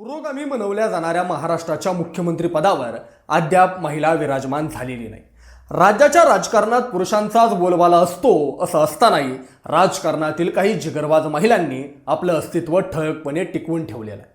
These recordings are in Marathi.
पुरोगामी बनवल्या जाणाऱ्या महाराष्ट्राच्या मुख्यमंत्रीपदावर अद्याप महिला विराजमान झालेली नाही. राज्याच्या राजकारणात पुरुषांचाच बोलबाला असतो असं असतानाही राजकारणातील काही जिगरबाज महिलांनी आपलं अस्तित्व ठळकपणे टिकवून ठेवलेलं आहे.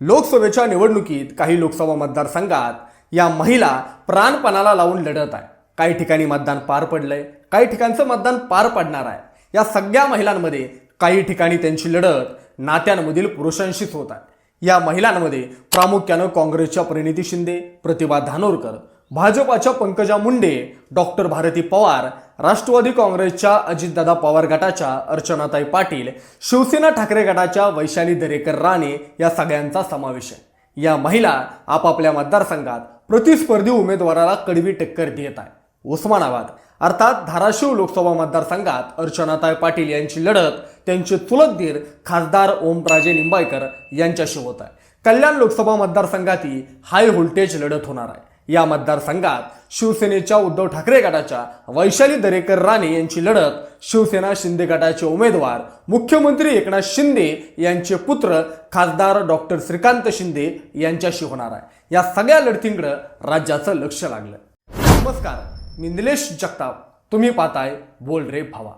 लोकसभेच्या निवडणुकीत काही लोकसभा मतदारसंघात या महिला प्राणपणाला लावून लढत आहे काही ठिकाणी मतदान पार पडलंय काही ठिकाणचं मतदान पार पडणार आहे. या सगळ्या महिलांमध्ये काही ठिकाणी त्यांची लढत नात्यांमधील पुरुषांशीच होत आहे. या महिलांमध्ये प्रामुख्यानं काँग्रेसच्या परिणिती शिंदे प्रतिभा धानोरकर भाजपाच्या पंकजा मुंडे डॉक्टर भारती पवार राष्ट्रवादी काँग्रेसच्या अजितदादा पवार गटाच्या अर्चनाताई पाटील शिवसेना ठाकरे गटाच्या वैशाली दरेकर राणे या सगळ्यांचा समावेश आहे. या महिला आपापल्या मतदारसंघात प्रतिस्पर्धी उमेदवाराला कडवी टक्कर देत आहे उस्मानाबाद अर्थात धाराशिव लोकसभा मतदारसंघात अर्चनाताई पाटील यांची लढत त्यांचे चुलतधीर खासदार ओमराजे निंबाळकर यांच्याशी होत आहे. कल्याण लोकसभा मतदारसंघातही हाय व्होल्टेज लढत होणार आहे. या मतदारसंघात शिवसेनेच्या उद्धव ठाकरे गटाच्या वैशाली दरेकर राणे यांची लढत शिवसेना शिंदे गटाचे उमेदवार मुख्यमंत्री एकनाथ शिंदे यांचे पुत्र खासदार डॉक्टर श्रीकांत शिंदे यांच्याशी होणार आहे. या सगळ्या लढतींकडे राज्याचं लक्ष लागलं. नमस्कार. मी निलेश जगताप तुम्ही पाहताय बोल रे भावा.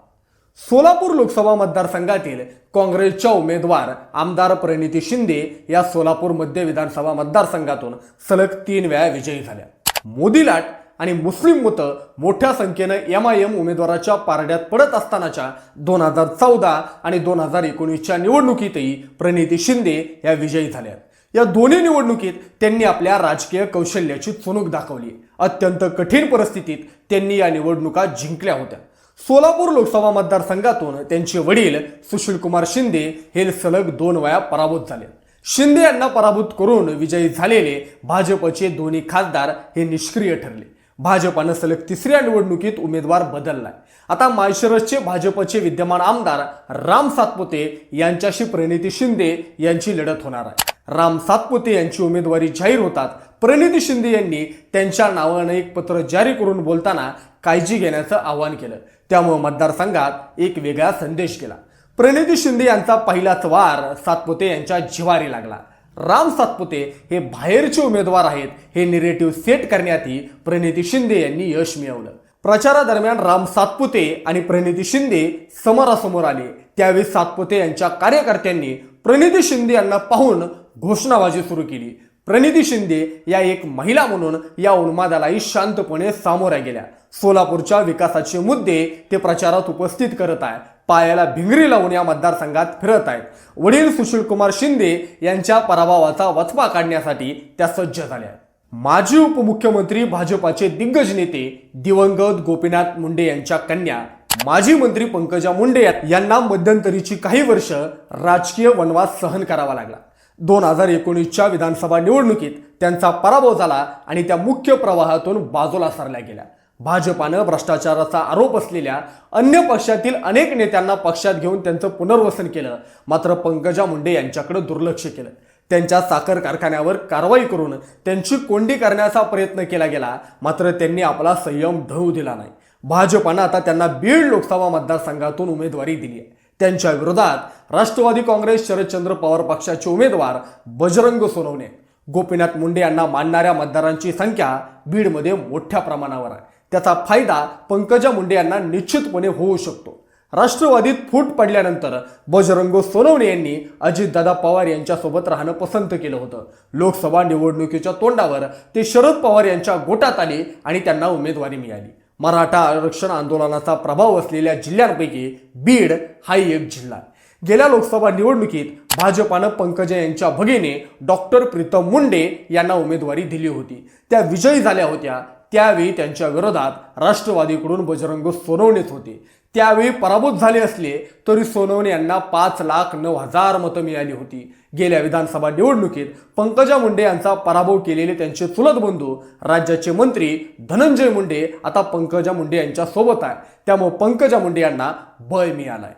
सोलापूर लोकसभा मतदारसंघातील काँग्रेसच्या उमेदवार आमदार प्रणिती शिंदे या सोलापूर मध्य विधानसभा मतदारसंघातून सलग तीन वेळा विजयी झाल्या. मोदी लाट आणि मुस्लिम मतं मोठ्या संख्येनं एम आय एम उमेदवाराच्या पारड्यात पडत असतानाच्या दोन हजार चौदा आणि दोन हजार एकोणीसच्या निवडणुकीतही प्रणिती शिंदे या विजयी झाल्या. या दोन्ही निवडणुकीत त्यांनी आपल्या राजकीय कौशल्याची चुणूक दाखवली. अत्यंत कठीण परिस्थितीत त्यांनी या निवडणुका जिंकल्या होत्या. सोलापूर लोकसभा मतदारसंघातून त्यांचे वडील सुशीलकुमार शिंदे हे सलग दोन वेळा पराभूत झाले. शिंदे यांना पराभूत करून विजयी झालेले भाजपचे दोन्ही खासदार हे निष्क्रिय ठरले. भाजपानं सलग तिसऱ्या निवडणुकीत उमेदवार बदललाय. आता माळशिरसचे भाजपचे विद्यमान आमदार राम सातपुते यांच्याशी प्रणिती शिंदे यांची लढत होणार आहे. राम सातपुते यांची उमेदवारी जाहीर होतात. प्रणिती शिंदे यांनी त्यांच्या नावानं एक पत्र जारी करून बोलताना काळजी घेण्याचं आवाहन केलं. त्यामुळे मतदारसंघात एक वेगळा संदेश गेला. प्रणिती शिंदे यांचा पहिलाच वार सातपुते यांच्या जिवारी लागला. राम सातपुते हे बाहेरचे उमेदवार आहेत हे निरेटिव्ह सेट करण्यातही प्रणिती शिंदे यांनी यश मिळवलं. प्रचारादरम्यान राम सातपुते आणि प्रणिती शिंदे समोरासमोर आले. त्यावेळी सातपुते यांच्या कार्यकर्त्यांनी प्रणिती शिंदे यांना पाहून घोषणाबाजी सुरू केली. प्रणिती शिंदे या एक महिला म्हणून या उन्मादालाही शांतपणे सामोऱ्या गेल्या. सोलापूरच्या विकासाचे मुद्दे ते प्रचारात उपस्थित करत आहे पायाला भिंगरी लावून या मतदारसंघात फिरत आहेत. वडील सुशीलकुमार शिंदे यांच्या पराभवाचा वचपा काढण्यासाठी त्या सज्ज झाल्या माजी उपमुख्यमंत्री भाजपाचे दिग्गज नेते दिवंगत गोपीनाथ मुंडे यांच्या कन्या माजी मंत्री पंकजा मुंडे यांना मध्यंतरीची काही वर्ष राजकीय वनवास सहन करावा लागला. दोन हजार एकोणीसच्या विधानसभा निवडणुकीत त्यांचा पराभव झाला आणि त्या मुख्य प्रवाहातून बाजूला सरल्या गेल्या. भाजपानं भ्रष्टाचाराचा आरोप असलेल्या अन्य पक्षातील अनेक नेत्यांना पक्षात घेऊन त्यांचं पुनर्वसन केलं. मात्र पंकजा मुंडे यांच्याकडे दुर्लक्ष केलं. त्यांच्या साखर कारखान्यावर कारवाई करून त्यांची कोंडी करण्याचा प्रयत्न केला गेला. मात्र त्यांनी आपला संयम ढळू दिला नाही. भाजपानं आता त्यांना बीड लोकसभा मतदारसंघातून उमेदवारी दिली आहे. त्यांच्या विरोधात राष्ट्रवादी काँग्रेस शरदचंद्र पवार पक्षाचे उमेदवार बजरंग सोनवणे. गोपीनाथ मुंडे यांना मानणाऱ्या मतदारांची संख्या बीडमध्ये मोठ्या प्रमाणावर आहे. त्याचा फायदा पंकजा मुंडे यांना निश्चितपणे होऊ शकतो. राष्ट्रवादीत फूट पडल्यानंतर बजरंग सोनवणे यांनी अजितदादा पवार यांच्यासोबत राहणं पसंत केलं होतं. लोकसभा निवडणुकीच्या तोंडावर ते शरद पवार यांच्या गोटात आले आणि त्यांना उमेदवारी मिळाली. मराठा आरक्षण आंदोलनाचा प्रभाव असलेल्या जिल्ह्यांपैकी बीड हा एक जिल्हा गेल्या लोकसभा निवडणुकीत भाजपानं पंकजा यांच्या भगिनी डॉक्टर प्रीतम मुंडे यांना उमेदवारी दिली होती. त्या विजयी झाल्या होत्या. त्यावेळी त्यांच्या विरोधात राष्ट्रवादीकडून बजरंग सोनवणेच होते. त्यावेळी पराभूत झाले असले तरी सोनवणे यांना पाच लाख नऊ हजार मतं मिळाली होती. गेल्या विधानसभा निवडणुकीत पंकजा मुंडे यांचा पराभव केलेले त्यांचे चुलत बंधू राज्याचे मंत्री धनंजय मुंडे आता पंकजा मुंडे यांच्या सोबत आहे. त्यामुळे पंकजा मुंडे यांना बळ मिळालाय.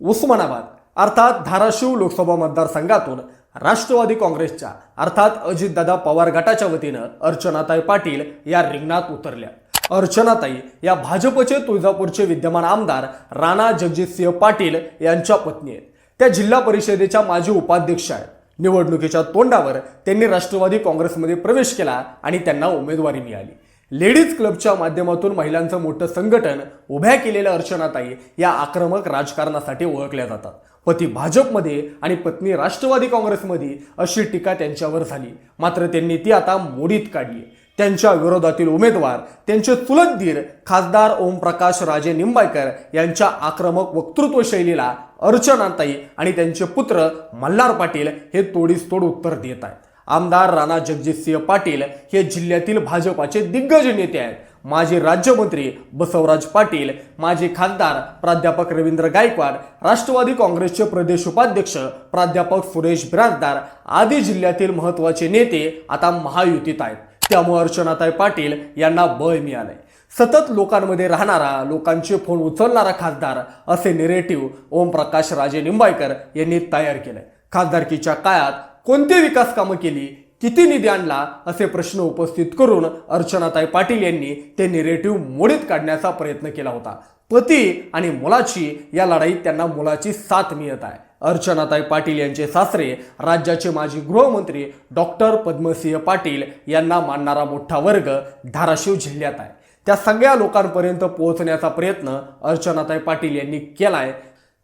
उस्मानाबाद अर्थात धाराशिव लोकसभा मतदारसंघातून राष्ट्रवादी काँग्रेसच्या अर्थात अजितदादा पवार गटाच्या वतीनं अर्चनाताई पाटील या रिंगणात उतरल्या. अर्चनाताई या भाजपचे तुळजापूरचे विद्यमान आमदार राणा जगजितसिंह पाटील यांच्या पत्नी आहेत. त्या जिल्हा परिषदेच्या माजी उपाध्यक्ष आहेत. निवडणुकीच्या तोंडावर त्यांनी राष्ट्रवादी काँग्रेसमध्ये प्रवेश केला आणि त्यांना उमेदवारी मिळाली. लेडीज क्लबच्या माध्यमातून महिलांचं मोठं संघटन उभ्या केलेल्या अर्चनाताई या आक्रमक राजकारणासाठी ओळखल्या जातात. पती भाजपमध्ये आणि पत्नी राष्ट्रवादी काँग्रेसमध्ये अशी टीका त्यांच्यावर झाली. मात्र त्यांनी ती आता मोडीत काढली. त्यांच्या विरोधातील उमेदवार त्यांचे चुलतधीर खासदार ओमप्रकाश राजे निंबाळकर यांच्या आक्रमक वक्तृत्व शैलीला अर्चनाताई आणि त्यांचे पुत्र मल्हार पाटील हे तोडीस तोड उत्तर देत आहेत. आमदार राणा जगजितसिंह पाटील हे जिल्ह्यातील भाजपाचे दिग्गज नेते आहेत. माजी राज्यमंत्री बसवराज पाटील माजी खासदार प्राध्यापक रवींद्र गायकवाड राष्ट्रवादी काँग्रेसचे प्रदेश उपाध्यक्ष प्राध्यापक सुरेश बिराजदार आदी जिल्ह्यातील महत्त्वाचे नेते आता महायुतीत आहेत. त्यामुळे अर्चनाताई पाटील यांना बळ मिळालंय. सतत लोकांमध्ये राहणारा लोकांचे फोन उचलणारा खासदार असे निरेटिव्ह ओमप्रकाश राजे निंबाळकर यांनी तयार केलंय. खासदारकीच्या काळात कोणती विकास कामं केली किती निधी आणला असे प्रश्न उपस्थित करून अर्चनाताई पाटील यांनी ते निरेटिव्ह मोडीत काढण्याचा प्रयत्न केला होता. पती आणि मुलाची या लढाईत त्यांना मुलाची साथ मिळत आहे. अर्चनाताई पाटील यांचे सासरे राज्याचे माजी गृहमंत्री डॉक्टर पद्मसिंह पाटील यांना मानणारा मोठा वर्ग धाराशिव जिल्ह्यात आहे. त्या सगळ्या लोकांपर्यंत पोहोचण्याचा प्रयत्न अर्चनाताई पाटील यांनी केलाय.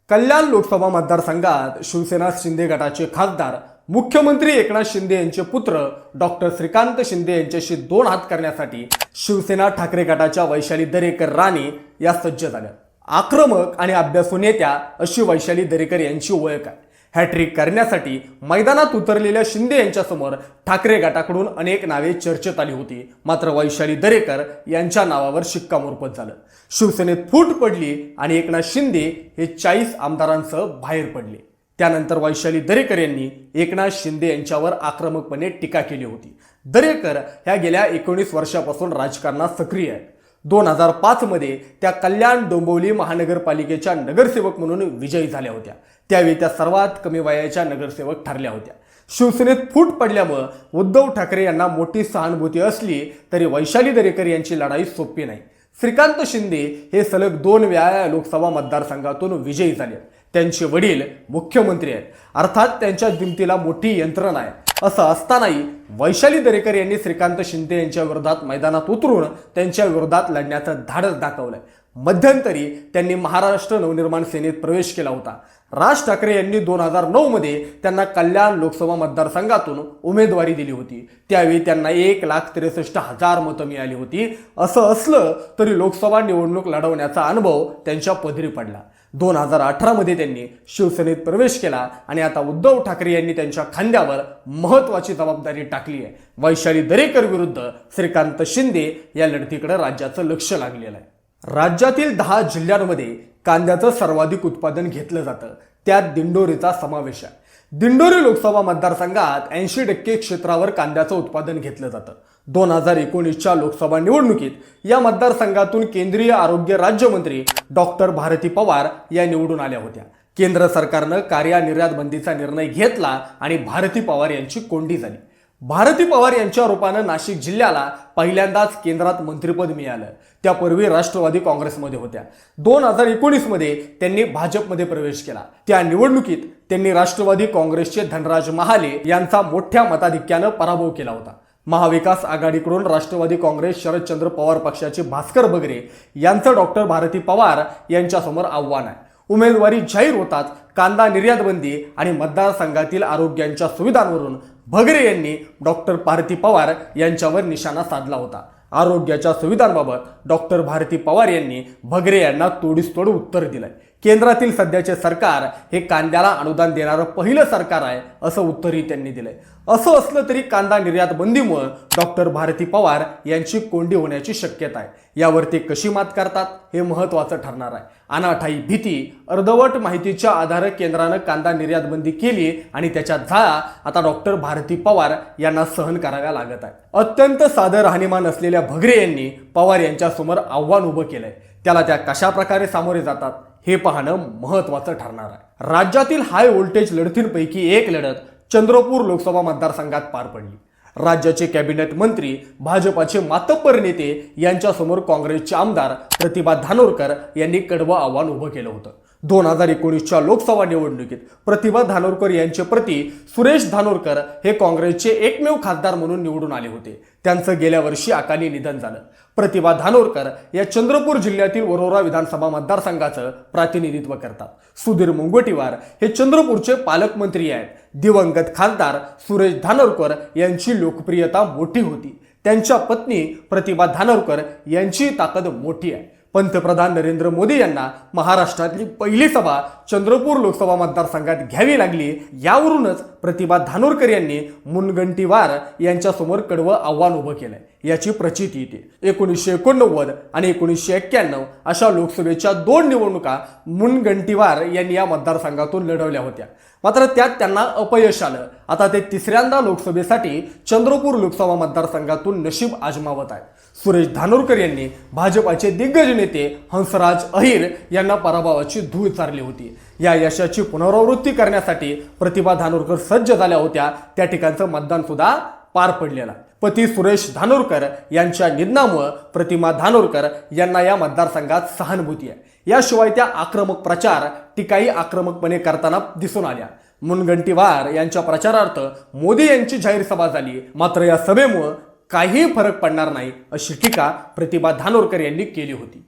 कल्याण लोकसभा मतदारसंघात शिवसेना शिंदे गटाचे खासदार मुख्यमंत्री एकनाथ शिंदे यांचे पुत्र डॉक्टर श्रीकांत शिंदे यांच्याशी दोन हात करण्यासाठी शिवसेना ठाकरे गटाच्या वैशाली दरेकर राणे या सज्ज झाल्या. आक्रमक आणि अभ्यासू नेत्या अशी वैशाली दरेकर यांची ओळख आहे. हॅट्रिक करण्यासाठी मैदानात उतरलेल्या शिंदे यांच्यासमोर ठाकरे गटाकडून अनेक नावे चर्चेत आली होती. मात्र वैशाली दरेकर यांच्या नावावर शिक्कामोर्फत झालं. शिवसेनेत फूट पडली आणि एकनाथ शिंदे हे चाळीस आमदारांसह बाहेर पडले. त्यानंतर वैशाली दरेकर यांनी एकनाथ शिंदे यांच्यावर आक्रमकपणे टीका केली होती. दरेकर ह्या गेल्या एकोणीस वर्षापासून राजकारणात सक्रिय आहेत. दोन हजार पाच मध्ये त्या कल्याण डोंबिवली महानगरपालिकेच्या नगरसेवक म्हणून विजयी झाल्या होत्या. त्यावेळी त्या सर्वात कमी वयाच्या नगरसेवक ठरल्या होत्या. शिवसेनेत फूट पडल्यामुळं उद्धव ठाकरे यांना मोठी सहानुभूती असली तरी वैशाली दरेकर यांची लढाई सोपी नाही. श्रीकांत शिंदे हे सलग दोन वेळा लोकसभा मतदारसंघातून विजयी झाले. त्यांचे वडील मुख्यमंत्री आहेत. अर्थात त्यांच्या दिमतीला मोठी यंत्रणा आहे. असं असतानाही वैशाली दरेकर यांनी श्रीकांत शिंदे यांच्या विरोधात मैदानात उतरून त्यांच्या विरोधात लढण्याचं धाडस दाखवलंय. मध्यंतरी त्यांनी महाराष्ट्र नवनिर्माण सेनेत प्रवेश केला होता. राज ठाकरे यांनी दोन हजार नऊ मध्ये त्यांना कल्याण लोकसभा मतदारसंघातून उमेदवारी दिली होती. त्यावेळी त्यांना एक लाख त्रेसष्ट हजार मतं मिळाली होती. असं असलं तरी लोकसभा निवडणूक लढवण्याचा अनुभव त्यांच्या पदरी पडला. दोन हजार अठरामध्ये त्यांनी शिवसेनेत प्रवेश केला आणि आता उद्धव ठाकरे यांनी त्यांच्या खांद्यावर महत्वाची जबाबदारी टाकली आहे. वैशाली दरेकर विरुद्ध श्रीकांत शिंदे या लढतीकडे राज्याचं लक्ष लागलेलं आहे. राज्यातील दहा जिल्ह्यांमध्ये कांद्याचं सर्वाधिक उत्पादन घेतलं जातं. त्यात दिंडोरीचा समावेश आहे. दिंडोरी लोकसभा मतदारसंघात ऐंशी टक्के क्षेत्रावर कांद्याचं उत्पादन घेतलं जातं. दोन हजार एकोणीसच्या लोकसभा निवडणुकीत या मतदारसंघातून केंद्रीय आरोग्य राज्यमंत्री डॉक्टर भारती पवार या निवडून आल्या होत्या. केंद्र सरकारनं कार्या निर्यात बंदीचा निर्णय घेतला आणि भारती पवार यांची कोंडी झाली. भारती पवार यांच्या रूपानं नाशिक जिल्ह्याला पहिल्यांदाच केंद्रात मंत्रिपद मिळालं. त्यापूर्वी राष्ट्रवादी काँग्रेसमध्ये होत्या. दोन हजार एकोणीसमध्ये त्यांनी भाजपमध्ये प्रवेश केला. त्या निवडणुकीत त्यांनी राष्ट्रवादी काँग्रेसचे धनराज महाले यांचा मोठ्या मताधिक्यानं पराभव केला होता. महाविकास आघाडीकडून राष्ट्रवादी काँग्रेस शरदचंद्र पवार पक्षाचे भास्कर बगरे यांचं डॉक्टर भारती पवार यांच्यासमोर आव्हान आहे. उमेदवारी जाहीर होताच कांदा निर्यात बंदी आणि मतदारसंघातील आरोग्यांच्या सुविधांवरून भगरे यांनी डॉक्टर भारती पवार यांच्यावर निशाणा साधला होता. आरोग्याच्या सुविधांबाबत डॉक्टर भारती पवार यांनी भगरे यांना तोडीस तोड उत्तर दिलंय. केंद्रातील सध्याचे सरकार हे कांद्याला अनुदान देणारं पहिलं सरकार आहे असं उत्तरही त्यांनी दिलंय. असं असलं तरी कांदा निर्यात बंदीमुळे डॉक्टर भारती पवार यांची कोंडी होण्याची शक्यता आहे. यावर ते कशी मात करतात हे महत्वाचं ठरणार आहे. अनाठाई भीती अर्धवट माहितीच्या आधारे केंद्रानं कांदा निर्यात बंदी केली आणि त्याच्या झाळा आता डॉक्टर भारती पवार यांना सहन कराव्या लागत आहे. अत्यंत साधं राहणीमान असलेल्या भगरे यांनी पवार यांच्यासमोर आव्हान उभं केलंय. त्याला त्या कशा प्रकारे सामोरे जातात? हे पाहणं महत्वाचं ठरणार आहे. राज्यातील हाय व्होल्टेज लढतींपैकी एक लढत चंद्रपूर लोकसभा मतदारसंघात पार पडली. राज्याचे कॅबिनेट मंत्री भाजपाचे मातब्बर नेते यांच्यासमोर काँग्रेसचे आमदार प्रतिभा धानोरकर यांनी कडवं आव्हान उभं केलं होतं. दोन हजार एकोणीसच्या लोकसभा निवडणुकीत प्रतिभा धानोरकर यांचे प्रती सुरेश धानोरकर हे काँग्रेसचे एकमेव खासदार म्हणून निवडून आले होते. त्यांचं गेल्या वर्षी अकाली निधन झालं. प्रतिभा धानोरकर या चंद्रपूर जिल्ह्यातील वरोरा विधानसभा मतदारसंघाचं प्रतिनिधित्व करतात. सुधीर मुंगोटीवार हे चंद्रपूरचे पालकमंत्री आहेत. दिवंगत खासदार सुरेश धानोरकर यांची लोकप्रियता मोठी होती. त्यांच्या पत्नी प्रतिभा धानोरकर यांची ताकद मोठी आहे. पंतप्रधान नरेंद्र मोदी यांना महाराष्ट्रातली पहिली सभा चंद्रपूर लोकसभा मतदारसंघात घ्यावी लागली. यावरूनच प्रतिभा धानोरकर यांनी मुनगंटीवार यांच्यासमोर कडवं आव्हान उभं केलंय. याची प्रचिती येते एकोणीसशे एकोणनव्वद आणि एकोणीसशे एक्क्याण्णव अशा लोकसभेच्या दोन निवडणुका मुनगंटीवार यांनी या मतदारसंघातून लढवल्या होत्या. मात्र त्यात त्यांना अपयश आलं. आता ते तिसऱ्यांदा लोकसभेसाठी चंद्रपूर लोकसभा मतदारसंघातून नशीब आजमावत आहेत. सुरेश धानोरकर यांनी भाजपाचे दिग्गज नेते हंसराज अहिर यांना पराभवाची धूळ चारली होती. या यशाची पुनरावृत्ती करण्यासाठी प्रतिभा धानोरकर सज्ज झाल्या होत्या. त्या ठिकाणचं मतदान सुद्धा पार पडलेलं पती सुरेश धानोरकर यांच्या निधनामुळं प्रतिमा धानोरकर यांना या मतदारसंघात सहानुभूती आहे. याशिवाय त्या आक्रमक प्रचार टीकाही आक्रमकपणे करताना दिसून आल्या. मुनगंटीवार यांच्या प्रचारार्थ मोदी यांची जाहीर सभा झाली. मात्र या सभेमुळं काहीही फरक पडणार नाही अशी टीका प्रतिभा धानोरकर यांनी केली होती.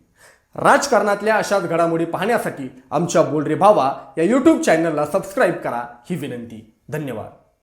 राजकारणातल्या अशाच घडामोडी पाहण्यासाठी आमच्या बोलरे भावा या यूट्यूब चॅनलला सबस्क्राईब करा. ही विनंती. धन्यवाद.